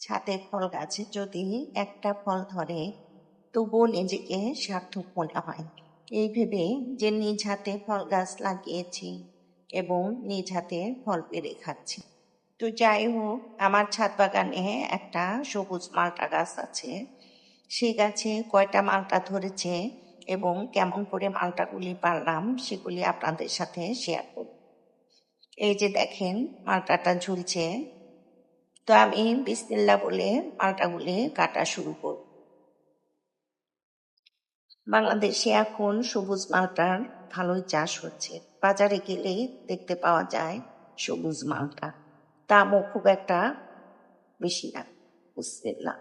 ছাদে ফল গাছে যদি একটা ফল ধরে, তবুও নিজেকে সার্থক মনে হয়। এই ভেবে যে নিজ হাতে ফল গাছ লাগিয়েছি এবং নিজ হাতে ফল পেরে খাচ্ছি। তো যাই হোক, আমার ছাদ বাগানে একটা সবুজ মালটা গাছ আছে। সেই গাছে কয়টা মালটা ধরেছে এবং কেমন করে মালটাগুলি পারলাম সেগুলি আপনাদের সাথে শেয়ার করব। এই যে দেখেন, মালটাটা ঝুলছে। তো আমি বিসমিল্লা বলে মালটাগুলি কাটা শুরু করব। বাংলাদেশে এখন সবুজ মালটার ভালোই চাষ হচ্ছে। বাজারে গেলেই দেখতে পাওয়া যায় সবুজ মালটা। দামও খুব একটা বেশি না, বিসমিল্লা।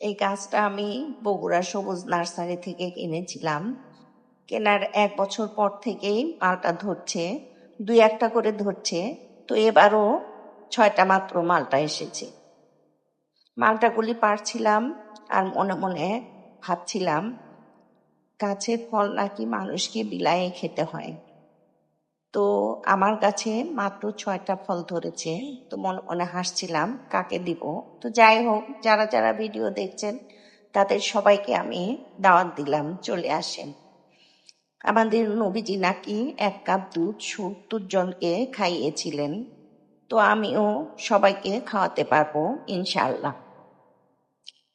এই গাছটা আমি বগুড়া সবুজ নার্সারি থেকে কিনেছিলাম। কেনার এক বছর পর থেকেই মালটা ধরছে, দুই একটা করে ধরছে। তো এবারও ছয়টা মাত্র মালটা এসেছে। মালটাগুলি পারছিলাম আর মনে মনে ভাবছিলাম, গাছের ফল নাকি মানুষকে বিলায়ে খেতে হয়। তো আমার কাছে মাত্র ছয়টা ফল ধরেছে, তো মনে মনে হাসছিলাম, কাকে দিব? তো যাই হোক, যারা যারা ভিডিও দেখছেন, তাদের সবাইকে আমি দাওয়াত দিলাম, চলে আসেন। আমাদের নবীজি নাকি এক কাপ দুধ সত্তর জনকে খাইয়েছিলেন। তো আমিও সবাইকে খাওয়াতে পারব ইনশাল্লাহ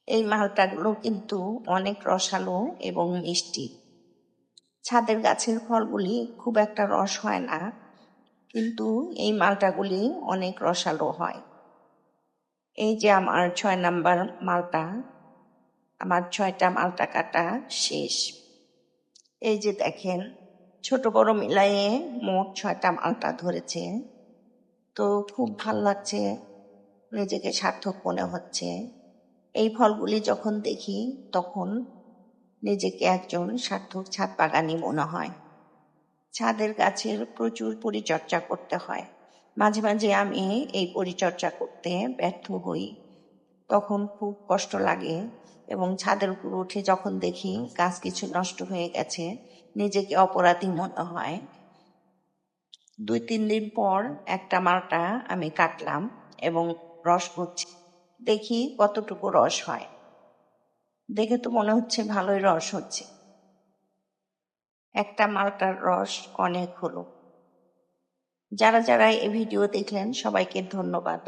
এই মালটাগুলো কিন্তু অনেক রসালো এবং মিষ্টি। ছাদের গাছের ফলগুলি খুব একটা রস হয় না, কিন্তু এই মালটাগুলি অনেক রসালো হয়। এই যে আমার ছয় নাম্বার মালটা, আমার ছয়টা মালটা কাটা শেষ। এই যে দেখেন, ছোট বড় মিলাইয়ে মোট ছয়টা মালটা ধরেছে। তো খুব ভালো লাগছে, নিজেকে সার্থক মনে হচ্ছে। এই ফলগুলি যখন দেখি, তখন নিজেকে একজন সার্থক ছাদ বাগানি মনে হয়। ছাদের গাছের প্রচুর পরিচর্যা করতে হয়। মাঝে মাঝে আমি এই পরিচর্যা করতে ব্যর্থ হই। তখন খুব কষ্ট লাগে এবং ছাদের উপর উঠে যখন দেখি গাছ কিছু নষ্ট হয়ে গেছে, নিজেকে অপরাধী মনে হয়। দুই, তিন দিন পর একটা মালটা আমি কাটলাম এবং রস করছি দেখি কতটুকু রস হয়। দেখে তো মনে হচ্ছে ভালোই রস হচ্ছে। একটা মালটার রস অনেক হলো। যারা যারা এই ভিডিও দেখলেন সবাইকে ধন্যবাদ।